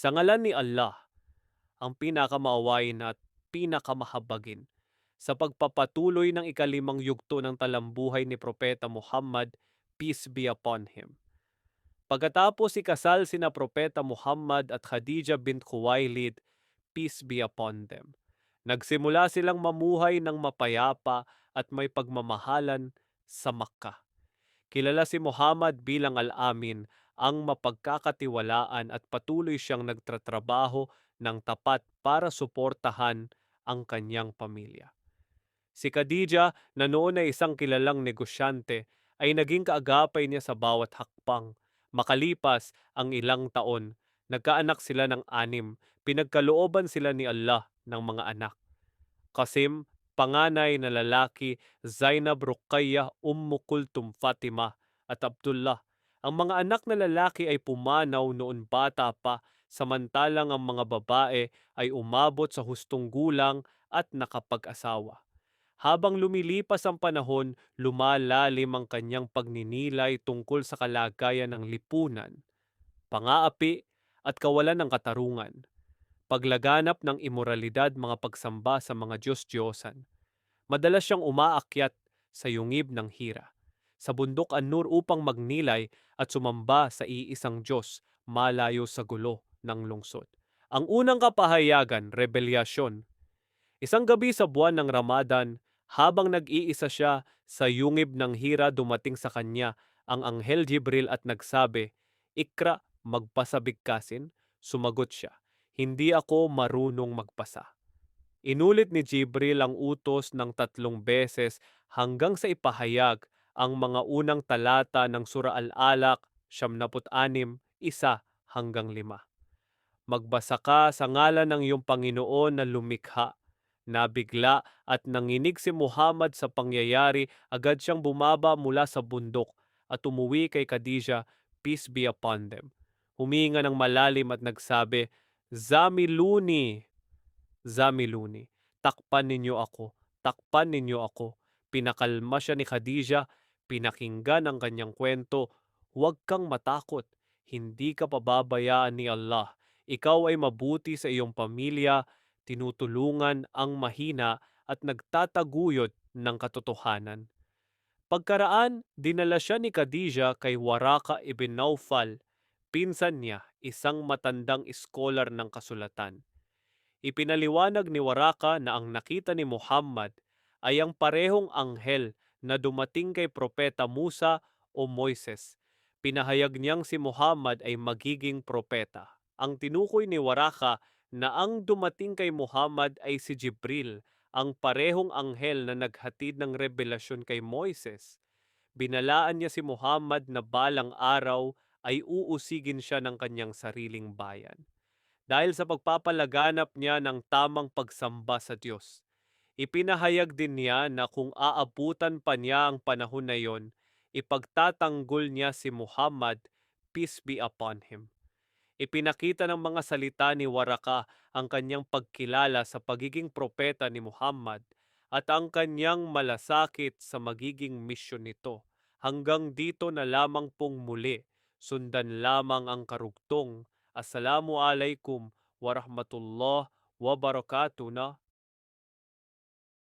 Sa ngalan ni Allah, ang pinakamaawain at pinakamahabagin, sa pagpapatuloy ng ikalimang yugto ng talambuhay ni Propeta Muhammad, peace be upon him. Pagkatapos ikasal sina Propeta Muhammad at Khadija bint Khuwailid, peace be upon them. Nagsimula silang mamuhay ng mapayapa at may pagmamahalan sa Makkah. Kilala si Muhammad bilang al-Amin, ang mapagkakatiwalaan at patuloy siyang nagtatrabaho ng tapat para suportahan ang kanyang pamilya. Si Khadija na noon ay isang kilalang negosyante ay naging kaagapay niya sa bawat hakbang. Makalipas ang ilang taon, nagkaanak sila ng anim, pinagkalooban sila ni Allah ng mga anak. Qasim, panganay na lalaki, Zainab Ruqayyah, Ummu Kultum Fatima at Abdullah. Ang mga anak na lalaki ay pumanaw noon bata pa, samantalang ang mga babae ay umabot sa hustong gulang at nakapag-asawa. Habang lumilipas ang panahon, lumalalim ang kanyang pagninilay tungkol sa kalagayan ng lipunan, pangaapi at kawalan ng katarungan, paglaganap ng imoralidad mga pagsamba sa mga Diyos-Diyosan. Madalas siyang umaakyat sa yungib ng hira, sa bundok An-Nur upang magnilay at sumamba sa iisang Diyos malayo sa gulo ng lungsod. Ang unang kapahayagan, rebelyasyon. Isang gabi sa buwan ng Ramadan, habang nag-iisa siya sa yungib ng hira dumating sa kanya ang anghel Jibril at nagsabi, Ikra, magpasabigkasin. Sumagot siya, Hindi ako marunong magpasa. Inulit ni Jibril ang utos ng tatlong beses hanggang sa ipahayag ang mga unang talata ng Sura Al-Alaq, siyamnaput-anim, isa hanggang lima. Magbasa ka sa ngalan ng iyong Panginoon na lumikha Nabigla at nanginig si Muhammad sa pangyayari, agad siyang bumaba mula sa bundok at umuwi kay Khadija, peace be upon them. Huminga ng malalim at nagsabi, Zamiluni, Zamiluni, takpan ninyo ako, takpan ninyo ako. Pinakalma siya ni Khadija, pinakinggan ang kanyang kwento, huwag kang matakot, hindi ka pababayaan ni Allah. Ikaw ay mabuti sa iyong pamilya, tinutulungan ang mahina at nagtataguyod ng katotohanan. Pagkaraan, dinala siya ni Khadija kay Waraka ibn Naufal, pinsan niya, isang matandang iskolar ng kasulatan. Ipinaliwanag ni Waraka na ang nakita ni Muhammad ay ang parehong anghel na dumating kay Propeta Musa o Moises. Pinahayag niyang si Muhammad ay magiging propeta. Ang tinukoy ni Waraka na ang dumating kay Muhammad ay si Jibril, ang parehong anghel na naghatid ng revelasyon kay Moises. Binalaan niya si Muhammad na balang araw ay uusigin siya ng kanyang sariling bayan. Dahil sa pagpapalaganap niya ng tamang pagsamba sa Diyos. Ipinahayag din niya na kung aabutan pa niya ang panahon na iyon, ipagtatanggol niya si Muhammad, peace be upon him. Ipinakita ng mga salita ni Waraka ang kanyang pagkilala sa pagiging propeta ni Muhammad at ang kanyang malasakit sa magiging misyon nito. Hanggang dito na lamang pong muli, sundan lamang ang karugtong. Assalamu alaikum warahmatullah wabarakatuh na